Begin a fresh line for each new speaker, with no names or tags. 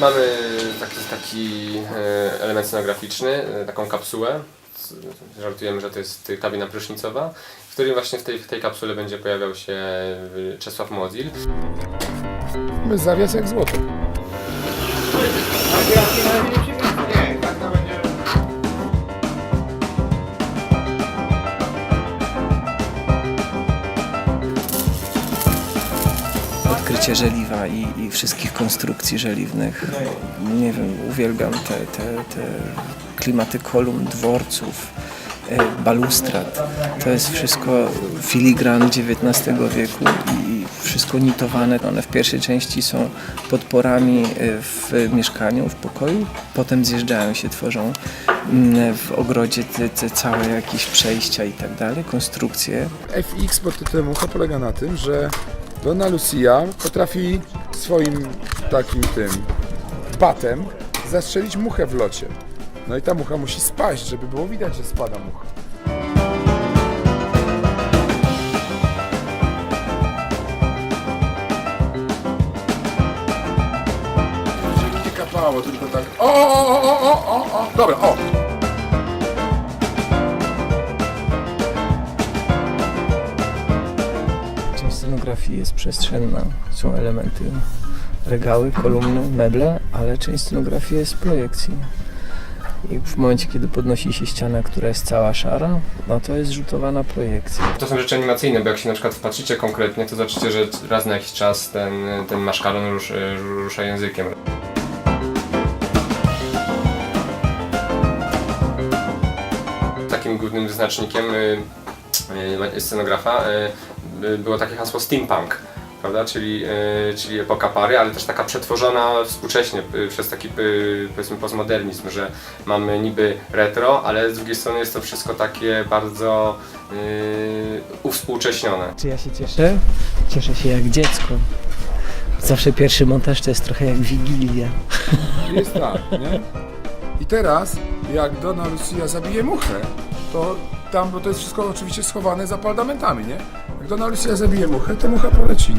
Mamy taki, taki e, element scenograficzny, e, taką kapsułę. Żartujemy, że to jest kabina prysznicowa, w której właśnie w tej, w tej kapsule będzie pojawiał się e, Czesław Mozil.
My zawias jak złoto.
Odkrycie żeliwa i, i wszystkich konstrukcji żeliwnych. Nie wiem, uwielbiam te, te, te klimaty kolumn, dworców, e, balustrad. To jest wszystko filigran XIX wieku i wszystko nitowane. One w pierwszej części są podporami e, w mieszkaniu, w pokoju, potem zjeżdżają się, tworzą mm, w ogrodzie te, te całe jakieś przejścia i tak dalej, konstrukcje.
FX pod tytułem Mucha polega na tym, że Donna Lucia potrafi swoim takim tym batem zastrzelić muchę w locie. No i ta mucha musi spaść, żeby było widać, że spada mucha. Żeby nie kapało, tylko tak. O, o, o, o, o, o, o. Dobra, o.
scenografii jest przestrzenna, są elementy, regały, kolumny, meble, ale część scenografii jest projekcji. I w momencie, kiedy podnosi się ściana, która jest cała szara, no to jest rzutowana projekcja.
To są rzeczy animacyjne, bo jak się na przykład wpatrzycie konkretnie, to zobaczycie, że raz na jakiś czas ten, ten maszkaron rusz, rusza językiem. Takim głównym wyznacznikiem y, scenografa y, y, było takie hasło steampunk. Prawda? Czyli, y, czyli epoka pary, ale też taka przetworzona współcześnie przez taki powiedzmy postmodernizm, że mamy niby retro, ale z drugiej strony jest to wszystko takie bardzo y, uwspółcześnione.
Czy ja się cieszę? Cieszę się jak dziecko. Zawsze pierwszy montaż to jest trochę jak wigilia.
Jest tak, nie? I teraz, jak Donna Lucia zabije muchę, to tam, bo to jest wszystko oczywiście schowane za paldamentami, nie? Jak Donna Lucia zabije muchę, to mucha poleci.